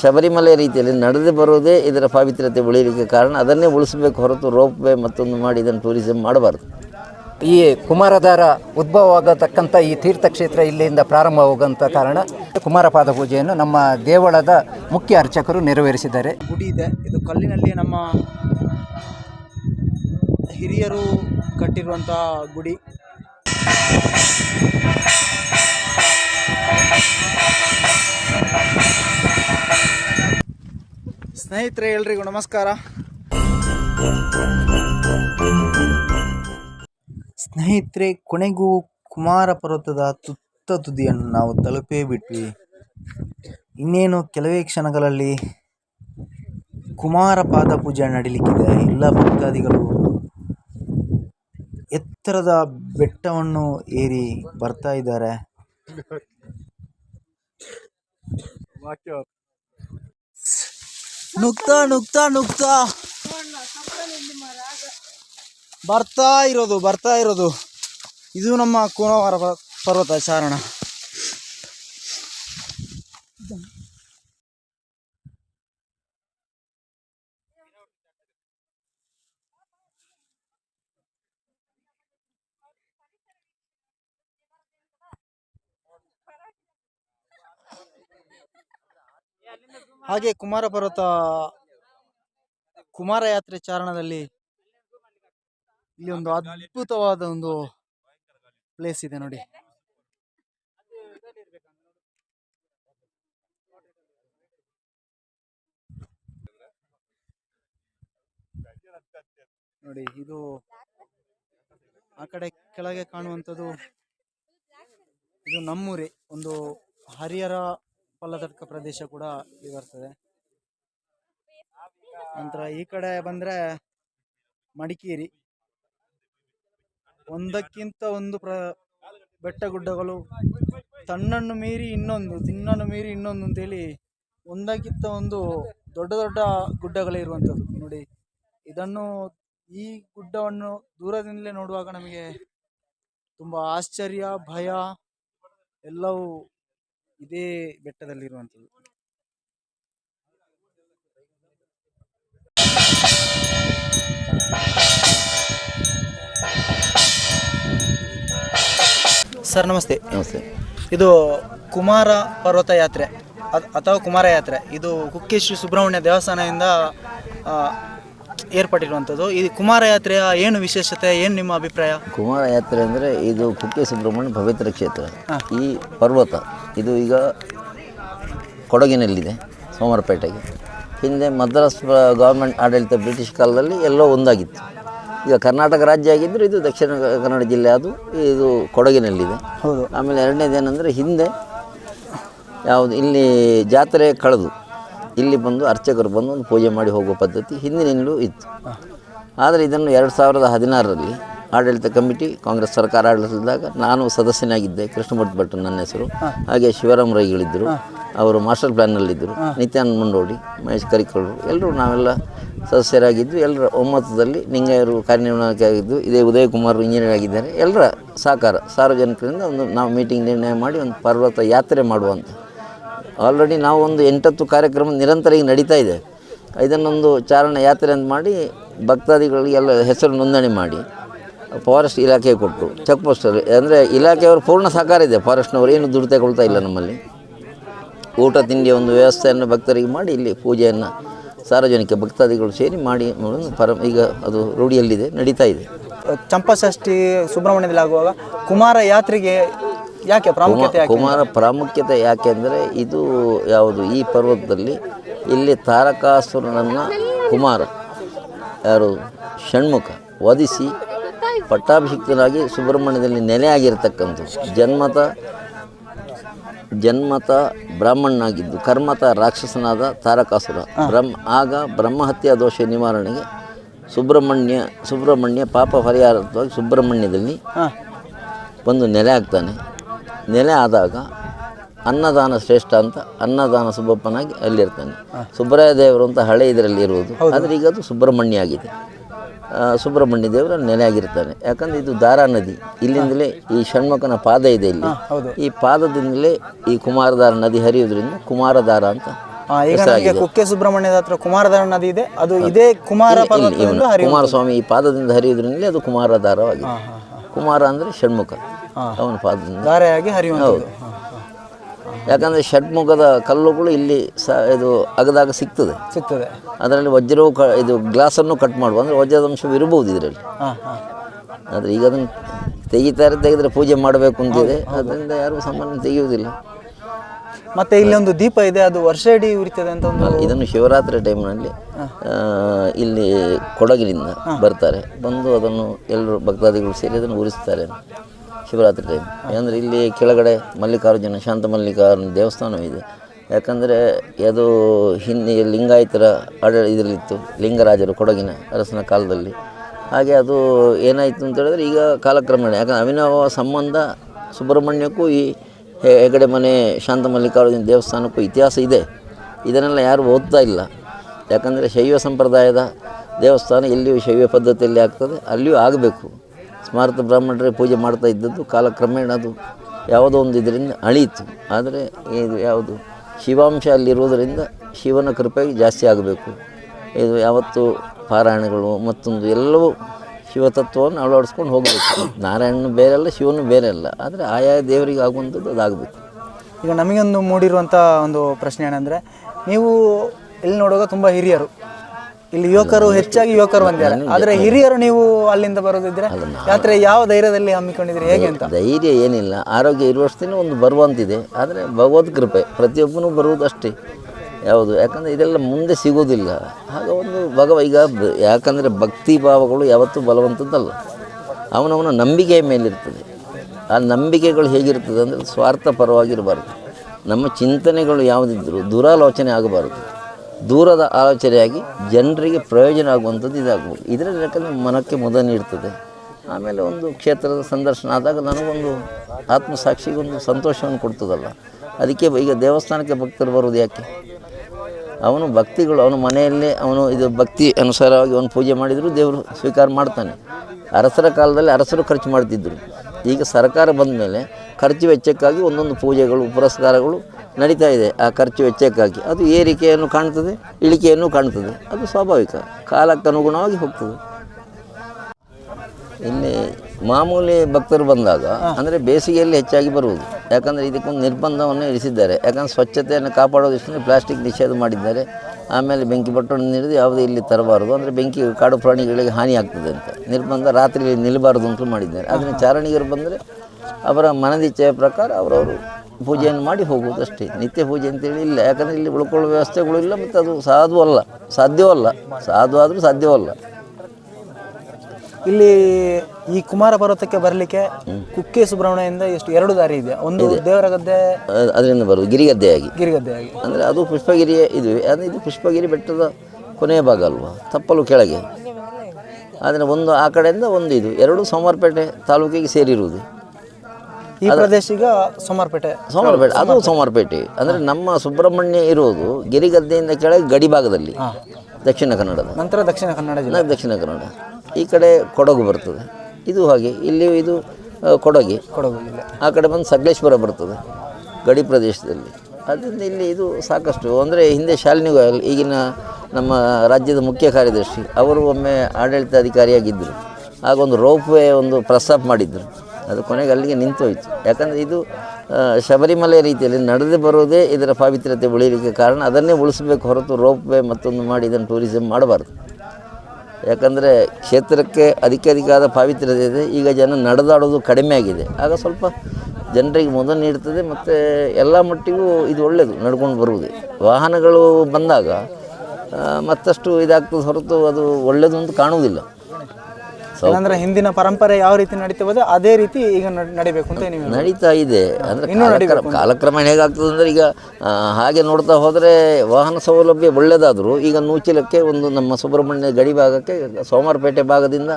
ಶಬರಿಮಲೆ ರೀತಿಯಲ್ಲಿ ನಡೆದು ಬರೋದೇ ಇದರ ಪಾವಿತ್ರ್ಯತೆ ಉಳಿಯಲಿಕ್ಕೆ ಕಾರಣ. ಅದನ್ನೇ ಉಳಿಸಬೇಕು ಹೊರತು ರೋಪ್ ವೇ ಮತ್ತೊಂದು ಮಾಡಿ ಇದನ್ನು ಟೂರಿಸಂ ಮಾಡಬಾರ್ದು. ಈ ಕುಮಾರಧಾರ ಉದ್ಭವವಾಗತಕ್ಕಂಥ ಈ ತೀರ್ಥಕ್ಷೇತ್ರ ಇಲ್ಲಿಂದ ಪ್ರಾರಂಭವಾಗುವಂಥ ಕಾರಣ ಕುಮಾರಪಾದ ಪೂಜೆಯನ್ನು ನಮ್ಮ ದೇವಳದ ಮುಖ್ಯ ಅರ್ಚಕರು ನೆರವೇರಿಸಿದ್ದಾರೆ. ಗುಡಿ ಇದೆ. ಇದು ಕಲ್ಲಿನಲ್ಲಿ ನಮ್ಮ ಹಿರಿಯರು ಕಟ್ಟಿರುವಂಥ ಗುಡಿ. ಸ್ನೇಹಿತರೆ, ಎಲ್ರಿಗೂ ನಮಸ್ಕಾರ. ಸ್ನೇಹಿತರೆ, ಕೊನೆಗೂ ಕುಮಾರ ಪರ್ವತದ ತುತ್ತ ತುದಿಯನ್ನು ನಾವು ತಲುಪೇ ಬಿಟ್ವಿ. ಇನ್ನೇನು ಕೆಲವೇ ಕ್ಷಣಗಳಲ್ಲಿ ಕುಮಾರ ಪಾದ ಪೂಜೆ ನಡೀಲಿಕ್ಕಿದೆ. ಎಲ್ಲ ಭಕ್ತಾದಿಗಳು ಎತ್ತರದ ಬೆಟ್ಟವನ್ನು ಏರಿ ಬರ್ತಾ ಇದ್ದಾರೆ. ನುಗ್ತಾ ನುಗ್ತಾ ನುಗ್ತಾ. ಬರ್ತಾ ಇರೋದು ಬರ್ತಾ ಇರೋದು. ಇದು ನಮ್ಮ ಕೋನವಾರ ಪರ್ವತ ಚಾರಣ. ಹಾಗೆ ಕುಮಾರ ಪರ್ವತ ಕುಮಾರ ಯಾತ್ರೆ ಚಾರಣದಲ್ಲಿ ಇಲ್ಲಿ ಒಂದು ಅದ್ಭುತವಾದ ಒಂದು ಪ್ಲೇಸ್ ಇದೆ ನೋಡಿ. ನೋಡಿ. ಇದು ಆ ಕಡೆ ಕೆಳಗೆ ಕಾಣುವಂಥದ್ದು ಇದು ನಮ್ಮೂರೇ. ಒಂದು ಹರಿಹರ ಪಲ್ಲದಡ್ಕ ಪ್ರದೇಶ ಕೂಡ ಇಲ್ಲಿ ಬರ್ತದೆ. ನಂತರ ಈ ಕಡೆ ಬಂದ್ರೆ ಮಡಿಕೇರಿ. ಒಂದಕ್ಕಿಂತ ಒಂದು ಪ್ರ ಬೆಟ್ಟ ಗುಡ್ಡಗಳು ತಣ್ಣನ್ನು ಮೀರಿ ಇನ್ನೊಂದು, ತಿನ್ನನ್ನು ಮೀರಿ ಇನ್ನೊಂದು ಅಂತೇಳಿ ಒಂದಕ್ಕಿಂತ ಒಂದು ದೊಡ್ಡ ದೊಡ್ಡ ಗುಡ್ಡಗಳೇ ಇರುವಂಥದ್ದು. ನೋಡಿ, ಇದನ್ನು ಈ ಗುಡ್ಡವನ್ನು ದೂರದಿಂದಲೇ ನೋಡುವಾಗ ನಮಗೆ ತುಂಬ ಆಶ್ಚರ್ಯ, ಭಯ, ಎಲ್ಲವೂ ಇದೇ ಬೆಟ್ಟದಲ್ಲಿರುವಂಥದ್ದು. ಸರ್ ನಮಸ್ತೆ. ನಮಸ್ತೆ. ಇದು ಕುಮಾರ ಪರ್ವತ ಯಾತ್ರೆ ಅಥವಾ ಕುಮಾರ ಯಾತ್ರೆ ಇದು ಕುಕ್ಕೆ ಶ್ರೀ ಸುಬ್ರಹ್ಮಣ್ಯ ದೇವಸ್ಥಾನದಿಂದ ಆ, ಏರ್ಪಟ್ಟಿರುವಂಥದ್ದು. ಇದು ಕುಮಾರ ಯಾತ್ರೆಯ ಏನು ವಿಶೇಷತೆ ಏನು ನಿಮ್ಮ ಅಭಿಪ್ರಾಯ? ಕುಮಾರ ಯಾತ್ರೆ ಅಂದರೆ ಇದು ಕುಕ್ಕೆ ಸುಬ್ರಹ್ಮಣ್ಯ ಪವಿತ್ರ ಕ್ಷೇತ್ರ. ಈ ಪರ್ವತ ಇದು ಈಗ ಕೊಡಗಿನಲ್ಲಿದೆ ಸೋಮವಾರಪೇಟೆಗೆ ಹಿಂದೆ ಮದ್ರಾಸ್ ಗೌರ್ಮೆಂಟ್ ಆಡಳಿತ ಬ್ರಿಟಿಷ್ ಕಾಲದಲ್ಲಿ ಎಲ್ಲೋ ಒಂದಾಗಿತ್ತು. ಈಗ ಕರ್ನಾಟಕ ರಾಜ್ಯ ಆಗಿದ್ದರೆ ಇದು ದಕ್ಷಿಣ ಕನ್ನಡ ಜಿಲ್ಲೆ ಅದು ಇದು ಕೊಡಗಿನಲ್ಲಿದೆ. ಹೌದು. ಆಮೇಲೆ ಎರಡನೇದೇನೆಂದರೆ ಹಿಂದೆ ಯಾವುದು ಇಲ್ಲಿ ಜಾತ್ರೆ ಕಳೆದು. ಇಲ್ಲಿ ಬಂದು ಅರ್ಚಕರು ಬಂದು ಒಂದು ಪೂಜೆ ಮಾಡಿ ಹೋಗುವ ಪದ್ಧತಿ ಹಿಂದಿನಿಂದಲೂ ಇತ್ತು. ಆದರೆ ಇದನ್ನು ಎರಡು ಸಾವಿರದ ಹದಿನಾರರಲ್ಲಿ ಆಡಳಿತ ಕಮಿಟಿ ಕಾಂಗ್ರೆಸ್ ಸರ್ಕಾರ ಆಡಳಿತದಾಗ ನಾನು ಸದಸ್ಯನಾಗಿದ್ದೆ ಕೃಷ್ಣಮೂರ್ತಿ ಭಟ್ ನನ್ನ ಹೆಸರು. ಹಾಗೆ ಶಿವರಾಮ್ ರೈಗಳಿದ್ದರು ಅವರು ಮಾಸ್ಟರ್ ಪ್ಲ್ಯಾನ್ನಲ್ಲಿದ್ದರು ನಿತ್ಯಾನಂದ ಮುಂಡೋಡಿ ಮಹೇಶ್ ಕರಿಕೊಳ್ಳರು ಎಲ್ಲರೂ ನಾವೆಲ್ಲ ಸದಸ್ಯರಾಗಿದ್ದು ಎಲ್ಲರ ಒಮ್ಮತದಲ್ಲಿ ನಿಂಗಯ್ಯರು ಕಾರ್ಯನಿರ್ವಹಣಕ್ಕಾಗಿದ್ದು ಇದೇ ಉದಯಕುಮಾರ್ ಇಂಜಿನಿಯರ್ ಆಗಿದ್ದಾರೆ ಎಲ್ಲರ ಸಹಕಾರ ಸಾರ್ವಜನಿಕರಿಂದ ಒಂದು ನಾವು ಮೀಟಿಂಗ್ ನಿರ್ಣಯ ಮಾಡಿ ಒಂದು ಪರ್ವತ ಯಾತ್ರೆ ಮಾಡುವಂಥ ಆಲ್ರೆಡಿ ನಾವು ಒಂದು ಎಂಟತ್ತು ಕಾರ್ಯಕ್ರಮ ನಿರಂತರ ಈಗ ನಡೀತಾ ಇದೆ. ಇದನ್ನೊಂದು ಚಾರಣ ಯಾತ್ರೆ ಅಂತ ಮಾಡಿ ಭಕ್ತಾದಿಗಳಿಗೆಲ್ಲ ಹೆಸರು ನೋಂದಣಿ ಮಾಡಿ. ಫಾರೆಸ್ಟ್ ಇಲಾಖೆಗೆ ಕೊಟ್ಟು ಚೆಕ್ ಪೋಸ್ಟಲ್ಲಿ ಅಂದರೆ ಇಲಾಖೆಯವರು ಪೂರ್ಣ ಸಹಕಾರ ಇದೆ. ಫಾರೆಸ್ಟ್ನವರು ಏನು ದುಡ್ಡು ತಗೊಳ್ತಾ ಇಲ್ಲ ನಮ್ಮಲ್ಲಿ. ಊಟ ತಿಂಡಿಯ ಒಂದು ವ್ಯವಸ್ಥೆಯನ್ನು ಭಕ್ತರಿಗೆ ಮಾಡಿ ಇಲ್ಲಿ ಪೂಜೆಯನ್ನು ಸಾರ್ವಜನಿಕ ಭಕ್ತಾದಿಗಳು ಸೇರಿ ಮಾಡಿ ಪರ ಈಗ ಅದು ರೂಢಿಯಲ್ಲಿದೆ, ನಡೀತಾ ಇದೆ. ಚಂಪಾಷಷ್ಠಿ ಸುಬ್ರಹ್ಮಣ್ಯದಲ್ಲಿ ಆಗುವಾಗ ಕುಮಾರ ಯಾತ್ರೆಗೆ ಯಾಕೆ ಪ್ರಾಮುಖ್ಯತೆ ಯಾಕೆ? ಕುಮಾರ ಪ್ರಾಮುಖ್ಯತೆ ಯಾಕೆಂದರೆ ಇದು ಯಾವುದು ಈ ಪರ್ವತದಲ್ಲಿ ಇಲ್ಲಿ ತಾರಕಾಸುರನನ್ನು ಕುಮಾರ ಯಾರು ಷಣ್ಮುಖ ವಧಿಸಿ ಪಟ್ಟಾಭಿಷಿಕ್ತನಾಗಿ ಸುಬ್ರಹ್ಮಣ್ಯದಲ್ಲಿ ನೆಲೆಯಾಗಿರ್ತಕ್ಕಂಥದ್ದು ಜನ್ಮತ ಜನ್ಮತ ಬ್ರಾಹ್ಮಣನಾಗಿದ್ದು ಕರ್ಮತ ರಾಕ್ಷಸನಾದ ತಾರಕಾಸುರ. ಬ್ರಹ್ಮ ಆಗ ಬ್ರಹ್ಮಹತ್ಯಾ ದೋಷ ನಿವಾರಣೆಗೆ ಸುಬ್ರಹ್ಮಣ್ಯ ಸುಬ್ರಹ್ಮಣ್ಯ ಪಾಪ ಪರಿಹಾರವಾಗಿ ಸುಬ್ರಹ್ಮಣ್ಯದಲ್ಲಿ ಬಂದು ನೆಲೆ ಆಗ್ತಾನೆ. ನೆಲೆ ಆದಾಗ ಅನ್ನದಾನ ಶ್ರೇಷ್ಠ ಅಂತ ಅನ್ನದಾನ ಸುಬ್ಬಪ್ಪನಾಗಿ ಅಲ್ಲಿರ್ತಾನೆ. ಸುಬ್ರಾಯ ದೇವರು ಅಂತ ಹಳೆ ಇದರಲ್ಲಿ ಇರುವುದು. ಆದರೆ ಈಗ ಅದು ಸುಬ್ರಹ್ಮಣ್ಯ ಆಗಿದೆ. ಸುಬ್ರಹ್ಮಣ್ಯ ದೇವರ ನೆಲೆ ಆಗಿರ್ತಾನೆ ಯಾಕಂದ್ರೆ ಇದು ದಾರಾ ನದಿ. ಇಲ್ಲಿಂದಲೇ ಈ ಷಣ್ಮುಖನ ಪಾದ ಇದೆ ಇಲ್ಲಿ. ಈ ಪಾದದಿಂದಲೇ ಈ ಕುಮಾರಧಾರ ನದಿ ಹರಿಯೋದ್ರಿಂದ ಕುಮಾರಧಾರ ಅಂತ ಈಗ ಕುಕ್ಕೆ ಸುಬ್ರಹ್ಮಣ್ಯದ ಹತ್ರ ಕುಮಾರಧಾರ ನದಿ ಇದೆ. ಅದು ಇದೇ ಕುಮಾರ ಕುಮಾರಸ್ವಾಮಿ ಈ ಪಾದದಿಂದ ಹರಿಯೋದ್ರಿಂದಲೇ ಅದು ಕುಮಾರಧಾರವಾಗಿದೆ ಕುಮಾರ ಅಂದರೆ ಷಣ್ಮುಖ. ಅವನ ಪಾದದಿಂದ ಧಾರೆಯಾಗಿ ಹರಿಯುವಂಥದ್ದು. ಯಾಕಂದರೆ ಷಡ್ಮುಖದ ಕಲ್ಲುಗಳು ಇಲ್ಲಿ ಸ ಇದು ಅಗದಾಗ ಸಿಗ್ತದೆ. ಸಿಗ್ತದೆ. ಅದರಲ್ಲಿ ವಜ್ರವು ಕ ಇದು ಗ್ಲಾಸನ್ನು ಕಟ್ ಮಾಡುವ. ಅಂದರೆ ವಜ್ರದ ಅಂಶ ಇರಬಹುದು ಇದರಲ್ಲಿ. ಆದರೆ ಈಗ ಅದನ್ನು ತೆಗಿತಾರೆ ತೆಗೆದ್ರೆ ಪೂಜೆ ಮಾಡಬೇಕು ಅಂತಿದೆ ಅದರಿಂದ ಯಾರೂ ಸಾಮಾನ್ಯ ತೆಗೆಯುವುದಿಲ್ಲ. ಮತ್ತೆ ಇಲ್ಲಿ ಒಂದು ದೀಪ ಇದೆ ಅದು ವರ್ಷ ಇಡೀ ಉರಿತದೆ ಅಂತ ಒಂದು ಇದನ್ನು ಶಿವರಾತ್ರಿ ಟೈಮ್ನಲ್ಲಿ ಇಲ್ಲಿ ಕೊಡಗಿನಿಂದ ಬರ್ತಾರೆ. ಬಂದು ಅದನ್ನು ಎಲ್ಲರೂ ಭಕ್ತಾದಿಗಳು ಸೇರಿ ಅದನ್ನು ಉರಿಸ್ತಾರೆ. ಶಿವರಾತ್ರಿ ಟೈಮ್ ಅಂದರೆ ಇಲ್ಲಿ ಕೆಳಗಡೆ ಮಲ್ಲಿಕಾರ್ಜುನ ಶಾಂತ ಮಲ್ಲಿಕಾರ್ಜುನ ದೇವಸ್ಥಾನವಿದೆ ಯಾಕಂದರೆ ಅದು ಹಿಂದೆ ಲಿಂಗಾಯತರ ಆಡಳಿತ ಇದರಲ್ಲಿತ್ತು ಲಿಂಗರಾಜರು ಕೊಡಗಿನ ಅರಸನ ಕಾಲದಲ್ಲಿ. ಹಾಗೆ ಅದು ಏನಾಯಿತು ಅಂತ ಹೇಳಿದ್ರೆ ಈಗ ಕಾಲಕ್ರಮೇಣ. ಯಾಕಂದ್ರೆ ಅವಿನವ ಸಂಬಂಧ ಸುಬ್ರಹ್ಮಣ್ಯಕ್ಕೂ ಈ ಹೆಗಡೆ ಮನೆ ಶಾಂತ ಮಲ್ಲಿಕಾರ್ಜುನ ದೇವಸ್ಥಾನಕ್ಕೂ ಇತಿಹಾಸ ಇದೆ. ಇದನ್ನೆಲ್ಲ ಯಾರು ಓದ್ತಾ ಇಲ್ಲ. ಯಾಕಂದರೆ ಶೈವ ಸಂಪ್ರದಾಯದ ದೇವಸ್ಥಾನ ಎಲ್ಲಿಯೂ ಶೈವ ಪದ್ಧತಿಯಲ್ಲಿ ಆಗ್ತದೆ, ಅಲ್ಲಿಯೂ ಆಗಬೇಕು. ಸ್ಮಾರತ ಬ್ರಾಹ್ಮಣರೇ ಪೂಜೆ ಮಾಡ್ತಾ ಇದ್ದದ್ದು ಕಾಲಕ್ರಮೇಣ ಅದು ಯಾವುದೋ ಒಂದು ಇದರಿಂದ ಅಳೀತು ಆದರೆ ಇದು ಯಾವುದು? ಶಿವಾಂಶ ಅಲ್ಲಿರುವುದರಿಂದ ಶಿವನ ಕೃಪೆಗೆ ಜಾಸ್ತಿ ಆಗಬೇಕು. ಇದು ಯಾವತ್ತು ಪಾರಾಯಣಗಳು ಮತ್ತೊಂದು ಎಲ್ಲವೂ ಶಿವತತ್ವವನ್ನು ಅಳವಡಿಸ್ಕೊಂಡು ಹೋಗಬೇಕು. ನಾರಾಯಣನು ಬೇರೆ ಅಲ್ಲ ಶಿವನು ಬೇರೆ ಅಲ್ಲ ಆದರೆ ಆಯಾ ದೇವರಿಗೆ ಆಗುವಂಥದ್ದು ಅದಾಗಬೇಕು. ಈಗ ನಮಗೊಂದು ಮೂಡಿರುವಂಥ ಒಂದು ಪ್ರಶ್ನೆ ಏನಂದರೆ ನೀವು ಇಲ್ಲಿ ನೋಡುವಾಗ ತುಂಬ ಹಿರಿಯರು. ಇಲ್ಲಿ ಯುವಕರು ಹೆಚ್ಚಾಗಿ ಯುವಕರು ಬಂದಿದ್ದಾರೆ. ಆದರೆ ಹಿರಿಯರು ನೀವು ಅಲ್ಲಿಂದ ಬರೋದಿದ್ರೆ ಯಾತ್ರೆ ಯಾವ ಧೈರ್ಯದಲ್ಲಿ ಹಮ್ಮಿಕೊಂಡಿದ್ರೆ ಹೇಗೆ ಅಂತ. ಧೈರ್ಯ ಏನಿಲ್ಲ. ಆರೋಗ್ಯ ಇರುವಷ್ಟಿನ ಒಂದು ಬರುವಂತಿದೆ. ಆದರೆ ಭಗವದ್ ಕೃಪೆ ಪ್ರತಿಯೊಬ್ಬನೂ ಬರುವುದು ಅಷ್ಟೇ ಯಾವುದು? ಯಾಕಂದರೆ ಇದೆಲ್ಲ ಮುಂದೆ ಸಿಗೋದಿಲ್ಲ ಆಗ ಒಂದು ಭಗವ ಈಗ ಯಾಕಂದರೆ ಭಕ್ತಿ ಭಾವಗಳು ಯಾವತ್ತೂ ಬಲವಂತದ್ದಲ್ಲ. ಅವನವನ ನಂಬಿಕೆಯ ಮೇಲಿರ್ತದೆ. ಆ ನಂಬಿಕೆಗಳು ಹೇಗಿರ್ತದೆ ಅಂದರೆ ಸ್ವಾರ್ಥ ಪರವಾಗಿರಬಾರ್ದು ನಮ್ಮ ಚಿಂತನೆಗಳು ಯಾವುದಿದ್ದರೂ ದುರಾಲೋಚನೆ ಆಗಬಾರ್ದು. ದೂರದ ಆಲೋಚನೆಯಾಗಿ ಜನರಿಗೆ ಪ್ರಯೋಜನ ಆಗುವಂಥದ್ದು ಇದಾಗಬೇಕು ಇದರಲ್ಲಿ ಯಾಕಂದರೆ ಮನಕ್ಕೆ ಮುದ ನೀಡ್ತದೆ. ಆಮೇಲೆ ಒಂದು ಕ್ಷೇತ್ರದ ಸಂದರ್ಶನ ಆದಾಗ ನನಗೊಂದು ಆತ್ಮಸಾಕ್ಷಿಗೆ ಒಂದು ಸಂತೋಷವನ್ನು ಕೊಡ್ತದಲ್ಲ. ಅದಕ್ಕೆ ಈಗ ದೇವಸ್ಥಾನಕ್ಕೆ ಭಕ್ತರು ಬರೋದು ಯಾಕೆ? ಅವನು ಭಕ್ತಿಗಳು, ಅವನ ಮನೆಯಲ್ಲಿ, ಅವನು ಇದು ಭಕ್ತಿ ಅನುಸಾರವಾಗಿ ಅವನು ಪೂಜೆ ಮಾಡಿದರು ದೇವರು ಸ್ವೀಕಾರ ಮಾಡ್ತಾನೆ. ಅರಸರ ಕಾಲದಲ್ಲಿ ಅರಸರು ಖರ್ಚು ಮಾಡ್ತಿದ್ದರು ಈಗ ಸರ್ಕಾರ ಬಂದ ಮೇಲೆ ಖರ್ಚು ವೆಚ್ಚಕ್ಕಾಗಿ ಒಂದೊಂದು ಪೂಜೆಗಳು, ಪುರಸ್ಕಾರಗಳು ನಡೀತಾ ಇದೆ. ಆ ಖರ್ಚು ವೆಚ್ಚಕ್ಕಾಗಿ ಅದು ಏರಿಕೆಯನ್ನು ಕಾಣ್ತದೆ, ಇಳಿಕೆಯನ್ನು ಕಾಣ್ತದೆ. ಅದು ಸ್ವಾಭಾವಿಕ ಕಾಲಕ್ಕೆ ಅನುಗುಣವಾಗಿ ಹೋಗ್ತದೆ. ಇಲ್ಲಿ ಮಾಮೂಲಿ ಭಕ್ತರು ಬಂದಾಗ ಅಂದರೆ ಬೇಸಿಗೆಯಲ್ಲಿ ಹೆಚ್ಚಾಗಿ ಬರುವುದು. ಯಾಕಂದರೆ ಇದಕ್ಕೊಂದು ನಿರ್ಬಂಧವನ್ನು ಇರಿಸಿದ್ದಾರೆ. ಯಾಕಂದರೆ ಸ್ವಚ್ಛತೆಯನ್ನು ಕಾಪಾಡೋದಿಷ್ಟು ಪ್ಲಾಸ್ಟಿಕ್ ನಿಷೇಧ ಮಾಡಿದ್ದಾರೆ. ಆಮೇಲೆ ಬೆಂಕಿ ಪಟ್ಟಣ ಹಿಡಿದು ಯಾವುದೇ ಇಲ್ಲಿ ತರಬಾರದು. ಅಂದರೆ ಬೆಂಕಿ ಕಾಡು ಪ್ರಾಣಿಗಳಿಗೆ ಹಾನಿ ಆಗ್ತದೆ ಅಂತ. ನಿರ್ಬಂಧ ರಾತ್ರಿಯಲ್ಲಿ ನಿಲ್ಲಬಾರದು ಅಂತ ಮಾಡಿದ್ದಾರೆ. ಅದನ್ನು ಚಾರಣಿಗರು ಬಂದರೆ ಅವರ ಮನದಿಚ್ಛೆಯ ಪ್ರಕಾರ ಅವರವರು ಪೂಜೆಯನ್ನು ಮಾಡಿ ಹೋಗುವುದು ಅಷ್ಟೇ. ನಿತ್ಯ ಪೂಜೆ ಅಂತೇಳಿ ಇಲ್ಲ. ಯಾಕಂದರೆ ಇಲ್ಲಿ ಉಳ್ಕೊಳ್ಳುವ ವ್ಯವಸ್ಥೆಗಳು ಇಲ್ಲ ಮತ್ತು ಅದು ಸಾಧುವಲ್ಲ. ಸಾಧ್ಯವಲ್ಲ. ಸಾಧುವಾದರೂ ಸಾಧ್ಯವಲ್ಲ ಸಾಧು ಆದರೂ ಸಾಧ್ಯವೂ ಅಲ್ಲ ಇಲ್ಲಿ ಈ ಕುಮಾರ ಪರ್ವತಕ್ಕೆ ಬರಲಿಕ್ಕೆ ಕುಕ್ಕೆ ಸುಬ್ರಹ್ಮಣ್ಯದಿಂದ ಎಷ್ಟು ಎರಡು ದಾರಿ ಇದೆ. ಒಂದು ದೇವರ ಗದ್ದೆ ಅದರಿಂದ ಬರುವುದು ಗಿರಿಗದ್ದೆಯಾಗಿ. ಗಿರಿಗದ್ದೆಯಾಗಿ. ಅಂದರೆ ಅದು ಪುಷ್ಪಗಿರಿಯೇ ಇದು. ಅಂದರೆ ಇದು ಪುಷ್ಪಗಿರಿ ಬೆಟ್ಟದ ಕೊನೆಯ ಭಾಗ ಅಲ್ವಾ? ತಪ್ಪಲು ಕೆಳಗೆ. ಆದರೆ ಒಂದು ಆ ಕಡೆಯಿಂದ ಒಂದು ಇದು. ಎರಡು ಸೋಮವಾರಪೇಟೆ ತಾಲೂಕಿಗೆ ಸೇರಿರುವುದು. ಈ ಪ್ರದೇಶ ಈಗ ಸೋಮಾರಪೇಟೆ ಸೋಮವಾರಪೇಟೆ. ಅದು ಸೋಮವಾರಪೇಟೆ. ಅಂದರೆ ನಮ್ಮ ಸುಬ್ರಹ್ಮಣ್ಯ ಇರೋದು ಗಿರಿಗದ್ದೆಯಿಂದ ಕೆಳಗೆ ಗಡಿ ಭಾಗದಲ್ಲಿ ದಕ್ಷಿಣ ಕನ್ನಡದ. ನಂತರ ದಕ್ಷಿಣ ಕನ್ನಡ ಜಿಲ್ಲೆ. ದಕ್ಷಿಣ ಕನ್ನಡ. ಈ ಕಡೆ ಕೊಡಗು ಬರ್ತದೆ. ಇದು ಹಾಗೆ ಇಲ್ಲಿ ಇದು ಕೊಡಗಿ ಕೊಡಗು. ಜಿಲ್ಲೆ ಆ ಕಡೆ ಬಂದು ಸಕಲೇಶ್ವರ ಬರ್ತದೆ ಗಡಿ ಪ್ರದೇಶದಲ್ಲಿ. ಅದರಿಂದ ಇಲ್ಲಿ ಇದು ಸಾಕಷ್ಟು ಅಂದರೆ ಹಿಂದೆ ಶಾಲಿನಿ ಗೋಯಲ್ ಈಗಿನ ನಮ್ಮ ರಾಜ್ಯದ ಮುಖ್ಯ ಕಾರ್ಯದರ್ಶಿ ಅವರು ಒಮ್ಮೆ ಆಡಳಿತಾಧಿಕಾರಿಯಾಗಿದ್ದರು. ಆಗ ಒಂದು ರೋಪ್ ವೇ ಒಂದು ಪ್ರಸ್ತಾಪ ಮಾಡಿದ್ದರು ಅದು ಕೊನೆಗೆ ಅಲ್ಲಿಗೆ ನಿಂತೋಯ್ತು. ಯಾಕಂದರೆ ಇದು ಶಬರಿಮಲೆ ರೀತಿಯಲ್ಲಿ ನಡೆದು ಬರೋದೇ ಇದರ ಪಾವಿತ್ರ್ಯತೆ ಉಳಿಯಲಿಕ್ಕೆ ಕಾರಣ. ಅದನ್ನೇ ಉಳಿಸಬೇಕು ಹೊರತು ರೋಪ್ ವೇ ಮತ್ತೊಂದು ಮಾಡಿ ಇದನ್ನು ಟೂರಿಸಮ್ ಮಾಡಬಾರ್ದು. ಯಾಕಂದರೆ ಕ್ಷೇತ್ರಕ್ಕೆ ಅಧಿಕಾರಿಕಾದ ಪಾವಿತ್ರ್ಯತೆ ಇದೆ ಈಗ ಜನ ನಡೆದಾಡೋದು ಕಡಿಮೆ ಆಗಿದೆ. ಆಗ ಸ್ವಲ್ಪ ಜನರಿಗೆ ಮೊದಲು ನೀಡ್ತದೆ ಮತ್ತು ಎಲ್ಲ ಮಟ್ಟಿಗೂ ಇದು ಒಳ್ಳೆಯದು ನಡ್ಕೊಂಡು ಬರುವುದು. ವಾಹನಗಳು ಬಂದಾಗ ಮತ್ತಷ್ಟು ಇದಾಗ್ತದೆ ಹೊರತು ಅದು ಒಳ್ಳೆಯದು ಅಂತ ಕಾಣುವುದಿಲ್ಲ. ಅಂದ್ರೆ ಹಿಂದಿನ ಪರಂಪರೆ ಯಾವ ರೀತಿ ನಡೀತದೆ ಅದೇ ರೀತಿ ಈಗ ನಡ್- ನಡಿಬೇಕು ಅಂತ ನೀವು ನಡೀತಾ ಇದೆ. ಅಂದರೆ ಕಾಲಕ್ರಮ ಕಾಲಕ್ರಮ ಹೇಗಾಗ್ತದೆ ಅಂದರೆ ಈಗ ಹಾಗೆ ನೋಡ್ತಾ ಹೋದರೆ ವಾಹನ ಸೌಲಭ್ಯ ಒಳ್ಳೆಯದಾದರೂ ಈಗ ನೂಚಿಲಕ್ಕೆ ಒಂದು ನಮ್ಮ ಸುಬ್ರಹ್ಮಣ್ಯ ಗಡಿ ಭಾಗಕ್ಕೆ ಸೋಮಾರಪೇಟೆ ಭಾಗದಿಂದ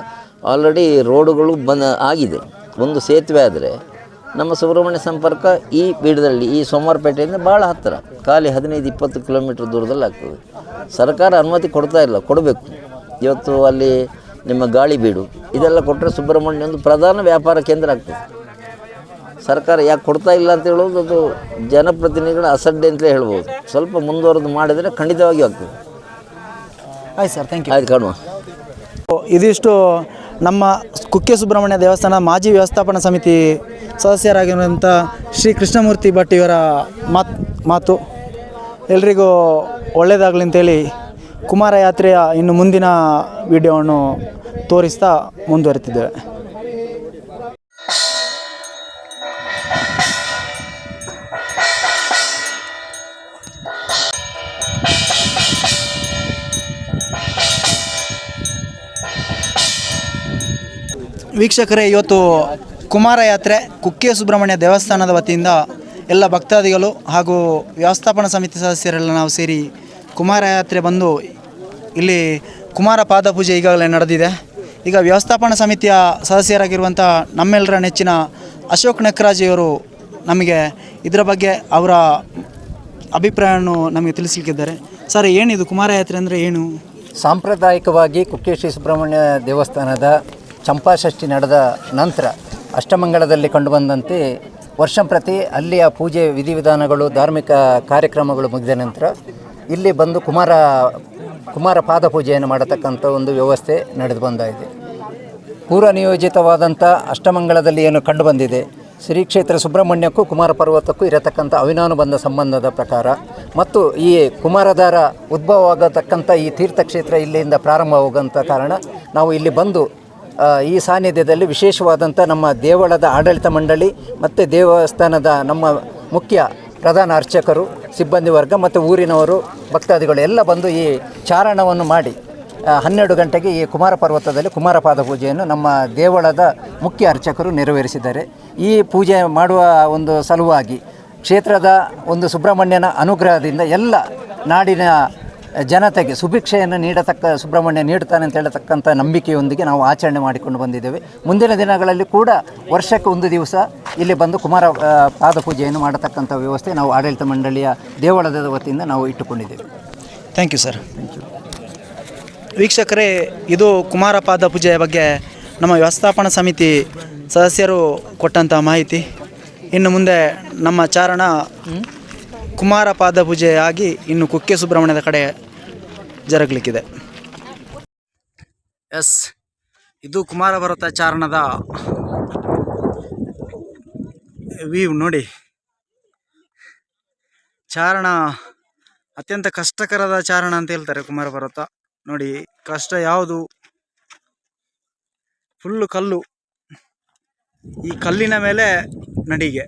ಆಲ್ರೆಡಿ ರೋಡುಗಳು ಬಂದ ಆಗಿದೆ. ಒಂದು ಸೇತುವೆ ಆದರೆ ನಮ್ಮ ಸುಬ್ರಹ್ಮಣ್ಯ ಸಂಪರ್ಕ ಈ ಬೀಡದಲ್ಲಿ ಈ ಸೋಮವಾರಪೇಟೆಯಿಂದ ಭಾಳ ಹತ್ತಿರ. ಖಾಲಿ ಹದಿನೈದು ಇಪ್ಪತ್ತು ಕಿಲೋಮೀಟ್ರ್ ದೂರದಲ್ಲಿ ಆಗ್ತದೆ. ಸರ್ಕಾರ ಅನುಮತಿ ಕೊಡ್ತಾ ಇಲ್ಲ ಕೊಡಬೇಕು. ಇವತ್ತು ಅಲ್ಲಿ ನಿಮ್ಮ ಗಾಳಿ ಬೀಡು. ಇದೆಲ್ಲ ಕೊಟ್ಟರೆ ಸುಬ್ರಹ್ಮಣ್ಯ ಒಂದು ಪ್ರಧಾನ ವ್ಯಾಪಾರ ಕೇಂದ್ರ ಆಗ್ತದೆ. ಸರ್ಕಾರ ಯಾಕೆ ಕೊಡ್ತಾ ಇಲ್ಲ ಅಂತ ಹೇಳೋದು ಅದು ಜನಪ್ರತಿನಿಧಿಗಳ ಅಸಡ್ಡೆ ಅಂತಲೇ ಹೇಳ್ಬೋದು. ಸ್ವಲ್ಪ ಮುಂದುವರೆದು ಮಾಡಿದರೆ ಖಂಡಿತವಾಗಿ ಆಗ್ತದೆ. ಆಯ್ತು ಸರ್ ಥ್ಯಾಂಕ್ ಯು ಆಯ್ತು ಕಾಣುವ. ಇದಿಷ್ಟು ನಮ್ಮ ಕುಕ್ಕೆ ಸುಬ್ರಹ್ಮಣ್ಯ ದೇವಸ್ಥಾನ ಮಾಜಿ ವ್ಯವಸ್ಥಾಪನಾ ಸಮಿತಿ ಸದಸ್ಯರಾಗಿರುವಂಥ ಶ್ರೀ ಕೃಷ್ಣಮೂರ್ತಿ ಭಟ್ ಇವರ ಮಾತು ಮಾತು ಎಲ್ರಿಗೂ ಒಳ್ಳೆಯದಾಗಲಿ ಅಂತೇಳಿ ಕುಮಾರ ಯಾತ್ರೆಯ ಇನ್ನು ಮುಂದಿನ ವಿಡಿಯೋವನ್ನು ತೋರಿಸ್ತಾ ಮುಂದುವರಿತಿದ್ದೇವೆ. ವೀಕ್ಷಕರೇ, ಇವತ್ತು ಕುಮಾರ ಯಾತ್ರೆ ಕುಕ್ಕೆ ಸುಬ್ರಹ್ಮಣ್ಯ ದೇವಸ್ಥಾನದ ವತಿಯಿಂದ ಎಲ್ಲ ಭಕ್ತಾದಿಗಳು ಹಾಗೂ ವ್ಯವಸ್ಥಾಪನಾ ಸಮಿತಿ ಸದಸ್ಯರೆಲ್ಲ ನಾವು ಸೇರಿ ಕುಮಾರ ಯಾತ್ರೆ ಬಂದು ಇಲ್ಲಿ ಕುಮಾರ ಪಾದಪೂಜೆ ಈಗಾಗಲೇ ನಡೆದಿದೆ. ಈಗ ವ್ಯವಸ್ಥಾಪನಾ ಸಮಿತಿಯ ಸದಸ್ಯರಾಗಿರುವಂಥ ನಮ್ಮೆಲ್ಲರ ನೆಚ್ಚಿನ ಅಶೋಕ್ ನಕ್ರಾಜಿಯವರು ನಮಗೆ ಇದರ ಬಗ್ಗೆ ಅವರ ಅಭಿಪ್ರಾಯವನ್ನು ನಮಗೆ ತಿಳಿಸಲಿಕ್ಕಿದ್ದಾರೆ. ಸರ್ ಏನಿದು ಕುಮಾರ ಯಾತ್ರೆ ಅಂದರೆ ಏನು? ಸಾಂಪ್ರದಾಯಿಕವಾಗಿ ಕುಕ್ಕೆ ಶ್ರೀ ಸುಬ್ರಹ್ಮಣ್ಯ ದೇವಸ್ಥಾನದ ಚಂಪಾಷಷ್ಠಿ ನಡೆದ ನಂತರ ಅಷ್ಟಮಂಗಳದಲ್ಲಿ ಕಂಡುಬಂದಂತೆ ವರ್ಷಂಪ್ರತಿ ಅಲ್ಲಿಯ ಪೂಜೆ ವಿಧಿವಿಧಾನಗಳು, ಧಾರ್ಮಿಕ ಕಾರ್ಯಕ್ರಮಗಳು ಮುಗಿದ ನಂತರ ಇಲ್ಲಿ ಬಂದು ಕುಮಾರ ಕುಮಾರ ಪಾದಪೂಜೆಯನ್ನು ಮಾಡತಕ್ಕಂಥ ಒಂದು ವ್ಯವಸ್ಥೆ ನಡೆದು ಬಂದಾಗಿದೆ ಪೂರ್ವ ನಿಯೋಜಿತವಾದಂಥ ಅಷ್ಟಮಂಗಳದಲ್ಲಿ ಏನು ಕಂಡುಬಂದಿದೆ ಶ್ರೀ ಕ್ಷೇತ್ರ ಸುಬ್ರಹ್ಮಣ್ಯಕ್ಕೂ ಕುಮಾರ ಪರ್ವತಕ್ಕೂ ಇರತಕ್ಕಂಥ ಅವಿನಾನುಬಂಧ ಸಂಬಂಧದ ಪ್ರಕಾರ ಮತ್ತು ಈ ಕುಮಾರಧಾರ ಉದ್ಭವವಾಗತಕ್ಕಂಥ ಈ ತೀರ್ಥಕ್ಷೇತ್ರ ಇಲ್ಲಿಂದ ಪ್ರಾರಂಭವಾಗುವಂಥ ಕಾರಣ ನಾವು ಇಲ್ಲಿ ಬಂದು ಈ ಸಾನ್ನಿಧ್ಯದಲ್ಲಿ ವಿಶೇಷವಾದಂಥ ನಮ್ಮ ದೇವಳದ ಆಡಳಿತ ಮಂಡಳಿ ಮತ್ತು ದೇವಸ್ಥಾನದ ನಮ್ಮ ಮುಖ್ಯ ಪ್ರಧಾನ ಅರ್ಚಕರು ಸಿಬ್ಬಂದಿ ವರ್ಗ ಮತ್ತು ಊರಿನವರು ಭಕ್ತಾದಿಗಳು ಎಲ್ಲ ಬಂದು ಈ ಚಾರಣವನ್ನು ಮಾಡಿ ಹನ್ನೆರಡು ಗಂಟೆಗೆ ಈ ಕುಮಾರ ಪರ್ವತದಲ್ಲಿ ಕುಮಾರಪಾದ ಪೂಜೆಯನ್ನು ನಮ್ಮ ದೇವಳದ ಮುಖ್ಯ ಅರ್ಚಕರು ನೆರವೇರಿಸಿದ್ದಾರೆ. ಈ ಪೂಜೆ ಮಾಡುವ ಒಂದು ಸಲುವಾಗಿ ಕ್ಷೇತ್ರದ ಒಂದು ಸುಬ್ರಹ್ಮಣ್ಯನ ಅನುಗ್ರಹದಿಂದ ಎಲ್ಲ ನಾಡಿನ ಜನತೆಗೆ ಸುಭಿಕ್ಷೆಯನ್ನು ನೀಡತಕ್ಕ ಸುಬ್ರಹ್ಮಣ್ಯ ನೀಡುತ್ತಾನೆ ಅಂತ ಹೇಳತಕ್ಕಂಥ ನಂಬಿಕೆಯೊಂದಿಗೆ ನಾವು ಆಚರಣೆ ಮಾಡಿಕೊಂಡು ಬಂದಿದ್ದೇವೆ. ಮುಂದಿನ ದಿನಗಳಲ್ಲಿ ಕೂಡ ವರ್ಷಕ್ಕೆ ಒಂದು ದಿವಸ ಇಲ್ಲಿ ಬಂದು ಕುಮಾರ ಆ, ಪಾದ ಪೂಜೆಯನ್ನು ಮಾಡತಕ್ಕಂಥ ವ್ಯವಸ್ಥೆ ನಾವು ಆಡಳಿತ ಮಂಡಳಿಯ ದೇವಳದ ವತಿಯಿಂದ ನಾವು ಇಟ್ಟುಕೊಂಡಿದ್ದೇವೆ. Thank you sir thank you ವೀಕ್ಷಕರೇ ಇದು ಕುಮಾರ ಪಾದ ಪೂಜೆಯ ಬಗ್ಗೆ ನಮ್ಮ ವ್ಯವಸ್ಥಾಪನಾ ಸಮಿತಿ ಸದಸ್ಯರು ಕೊಟ್ಟಂಥ ಮಾಹಿತಿ. ಇನ್ನು ಮುಂದೆ ನಮ್ಮ ಚಾರಣ ಕುಮಾರ ಪಾದ ಪೂಜೆ ಆಗಿ ಇನ್ನು ಕುಕ್ಕೆ ಸುಬ್ರಹ್ಮಣ್ಯದ ಕಡೆ ಜರುಗಲಿಕ್ಕಿದೆ. ಎಸ್, ಇದು ಕುಮಾರ ಪರ್ವತ ಚಾರಣದ ವ್ಯೂ ನೋಡಿ. ಚಾರಣ ಅತ್ಯಂತ ಕಷ್ಟಕರದ ಚಾರಣ ಅಂತ ಹೇಳ್ತಾರೆ ಕುಮಾರ ಪರ್ವತ ನೋಡಿ, ಕಷ್ಟ ಯಾವುದು? ಫುಲ್ಲು ಕಲ್ಲು. ಈ ಕಲ್ಲಿನ ಮೇಲೆ ನಡಿಗೆ.